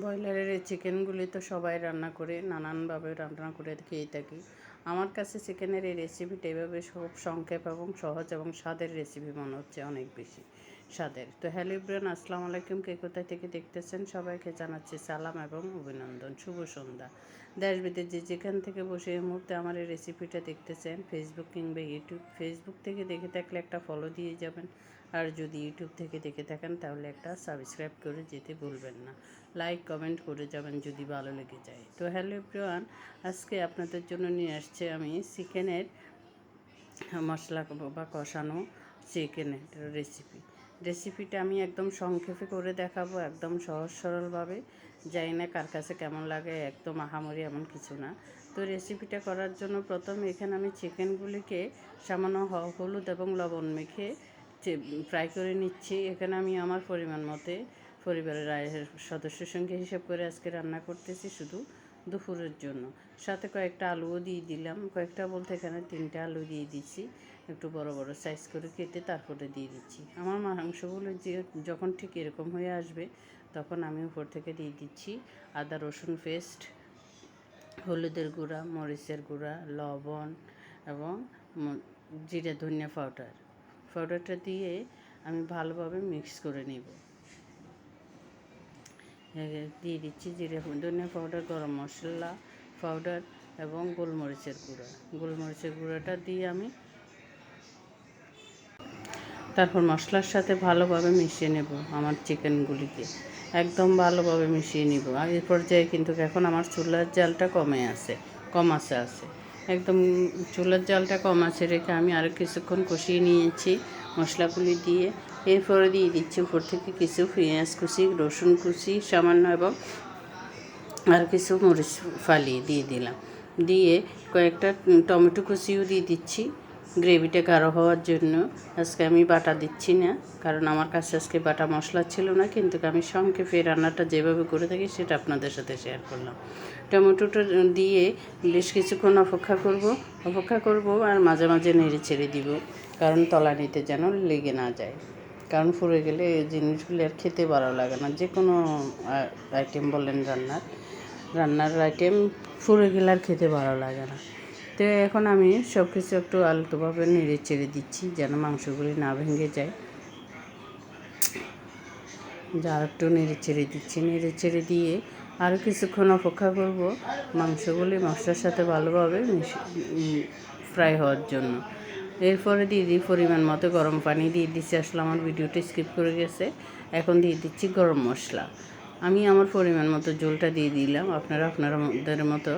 ব্রয়লারের এই চিকেনগুলি তো সবাই রান্না করে, নানানভাবে রান্না করে খেয়ে থাকি। আমার কাছে চিকেনের এই রেসিপিটা এভাবে সব সংক্ষেপ এবং সহজ এবং স্বাদের রেসিপি মনে হচ্ছে অনেক বেশি স্বাদের। তো হ্যালো ইব্রান আসসালামু আলাইকুম। কে কোথায় থেকে দেখতেছেন? সবাইকে জানাচ্ছি সালাম এবং অভিনন্দন। শুভ সন্ধ্যা। দেশ বিদেশ যে যেখান থেকে বসে এই মুহূর্তে আমার এই রেসিপিটা দেখতেছেন ফেসবুক কিংবা ইউটিউব ফেসবুক থেকে দেখে থাকলে একটা ফলো দিয়ে যাবেন। আর যদি ইউটিউব থেকে দেখে থাকেন, তাহলে একটা সাবস্ক্রাইব করে যেতে ভুলবেন না। লাইক কমেন্ট করে যাবেন যদি ভালো লেগে যায়। তো হ্যালো এভরিওয়ান আজকে আপনাদের জন্য নিয়ে আসছে আমি চিকেনের মশলা বা কষানো চিকেনের রেসিপি রেসিপিটা আমি একদম সংক্ষেপে করে দেখাবো, একদম সহজ সরলভাবে। জানি না কার কাছে কেমন লাগে, একদম আহামরি এমন কিছু না। তো রেসিপিটা করার জন্য প্রথম এখানে আমি চিকেনগুলিকে সামান্য হলুদ এবং লবণ মেখে ফ্রাই করে নিচ্ছি। এখানে আমি আমার পরিমাণ মতে পরিবারের আয়ের সদস্যের সঙ্গে হিসাব করে আজকে রান্না করতেছি শুধু দুপুরের জন্য। সাথে কয়েকটা আলুও দিয়ে দিলাম। কয়েকটা বলতে এখানে তিনটা আলু দিয়ে দিচ্ছি একটু বড় বড় সাইজ করে কেটে তারপরে দিয়ে দিচ্ছি। আমার মাংসগুলো যে যখন ঠিক এরকম হয়ে আসবে, তখন আমি উপর থেকে দিয়ে দিচ্ছি আদা, রসুন পেস্ট হলুদের গুঁড়া, মরিচের গুঁড়া, লবণ এবং জিরে ধনিয়া পাউডার পাউডারটা দিয়ে আমি ভালোভাবে মিক্স করে নিব। দিয়ে দিচ্ছি জিরে ধনিয়া পাউডার, গরম মশলা পাউডার এবং গোলমরিচের গুঁড়া। গোলমরিচের গুঁড়াটা দিয়ে আমি তারপর মশলার সাথে ভালোভাবে মিশিয়ে নেব আমার চিকেনগুলিকে। একদম ভালোভাবে মিশিয়ে নিব। এই পর্যায়ে কিন্তু এখন আমার চুলার জালটা কমে আছে, কম আছে আছে। একদম চুলার জালটা কম আছে রেখে আমি আরও কিছুক্ষণ কষিয়ে নিয়েছি মশলাগুলি দিয়ে। এরপরে দিয়ে দিচ্ছি উপর থেকে কিছু পেঁয়াজ কুচি, রসুন কুচি সামান্য এবং আর কিছু মরিচ ফালিয়ে দিয়ে দিলাম। দিয়ে কয়েকটা টমেটো কুচিও দিয়ে দিচ্ছি। গ্রেভিটা গাঢ় হওয়ার জন্য আজকে আমি বাটা দিচ্ছি না, কারণ আমার কাছে আজকে বাটা মশলা ছিল না, কিন্তু আমি সংক্ষেপে রান্নাটা যেভাবে করে থাকি সেটা আপনাদের সাথে শেয়ার করলাম। টমেটোটা দিয়ে বেশ কিছুক্ষণ অপেক্ষা করব অপেক্ষা করব আর মাঝে মাঝে নেড়ে ছেড়ে দিব, কারণ তলানিতে যেন লেগে না যায়। কারণ ফুরে গেলে এই জিনিসগুলি আর খেতে ভালো লাগে না, যে কোনো আইটেম বলেন রান্নার রান্নার আইটেম ফুরে গেলে আর খেতে ভালো লাগে না। তো এখন আমি সব কিছু একটু আলতোভাবে নেড়ে চেড়ে দিচ্ছি, যেন মাংসগুলি না ভেঙে যায়। যা একটু নেড়ে চেড়ে দিচ্ছি, নেড়ে চেড়ে দিয়ে আরও কিছুক্ষণ অপেক্ষা করব মাংসগুলি মশলার সাথে ভালোভাবে ফ্রাই হওয়ার জন্য। এরপরে দিয়ে দিই পরিমাণ মতো গরম পানি, দিয়ে দিচ্ছি। আসলে আমার ভিডিওটা স্কিপ করে গেছে। এখন দিয়ে দিচ্ছি গরম মশলা। আমি আমার পরিমাণ মতো জলটা দিয়ে দিলাম। আপনারা আপনাদের মতো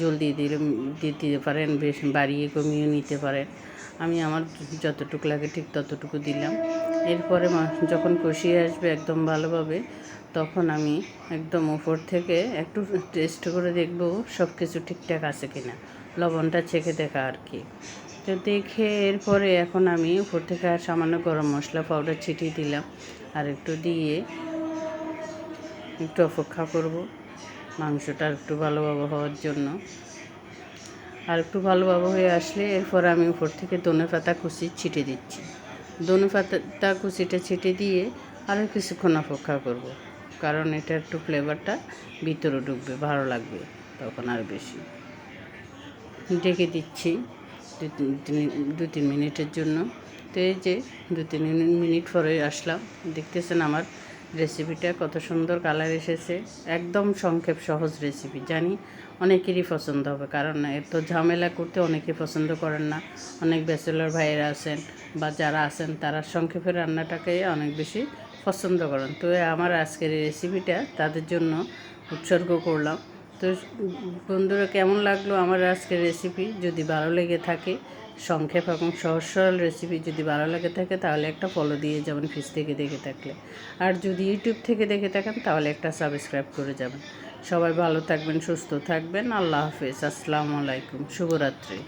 জল দিয়ে দিলে দিয়ে দিতে পারেন, বেশ বাড়িয়ে কমিয়ে নিতে পারেন। আমি আমার যতটুকু লাগে ঠিক ততটুকু দিলাম। এরপরে যখন কষিয়ে আসবে একদম ভালোভাবে, তখন আমি একদম উপর থেকে একটু টেস্ট করে দেখব সব কিছু ঠিকঠাক আছে কিনা। লবণটা চেখে দেখা আর কি। তো দেখে এরপরে এখন আমি উপর থেকে আর সামান্য গরম মশলা পাউডার ছিটিয়ে দিলাম। আর একটু দিয়ে একটু অপেক্ষা করব। মাংসটা একটু ভালোভাবে হওয়ার জন্য। আর একটু ভালোভাবে হয়ে আসলে এরপর আমি উপর থেকে ধনে পাতা কুচি ছিটে দিচ্ছি। ধনে পাতা কুচিটা ছিটে দিয়ে আরও কিছুক্ষণ অপেক্ষা করব। কারণ এটা একটু ফ্লেভারটা ভিতরে ঢুকবে, ভালো লাগবে তখন আর বেশি। ডেকে দিচ্ছি দু তিন মিনিটের জন্য। তো এই যে দু তিন মিনিট পরে আসলাম, দেখতেছেন আমার রেসিপিটা কত সুন্দর কালার এসেছে। একদম সংক্ষেপ সহজ রেসিপি, জানি অনেকেরই পছন্দ হবে, কারণ এত ঝামেলা করতে অনেকে পছন্দ করেন না। অনেক ব্যাচেলর ভাইয়েরা আছেন বা যারা আছেন, তারা সংক্ষেপে রান্নাটাকে অনেক বেশি পছন্দ করেন। তো আমার আজকের এই রেসিপিটা তাদের জন্য উৎসর্গ করলাম। তো বন্ধুরা, কেমন লাগল আমার আজকের রেসিপি? যদি ভালো লেগে থাকে সংক্ষেপ এবং সহজ সরল রেসিপি যদি ভালো লাগে থাকে, তাহলে একটা ফলো দিয়ে যাবেন ফিস থেকে দেখে থাকলে। আর যদি ইউটিউব থেকে দেখে থাকেন, তাহলে একটা সাবস্ক্রাইব করে যাবেন। সবাই ভালো থাকবেন, সুস্থ থাকবেন। আল্লাহ হাফেজ। আসসালামু আলাইকুম। শুভরাত্রি।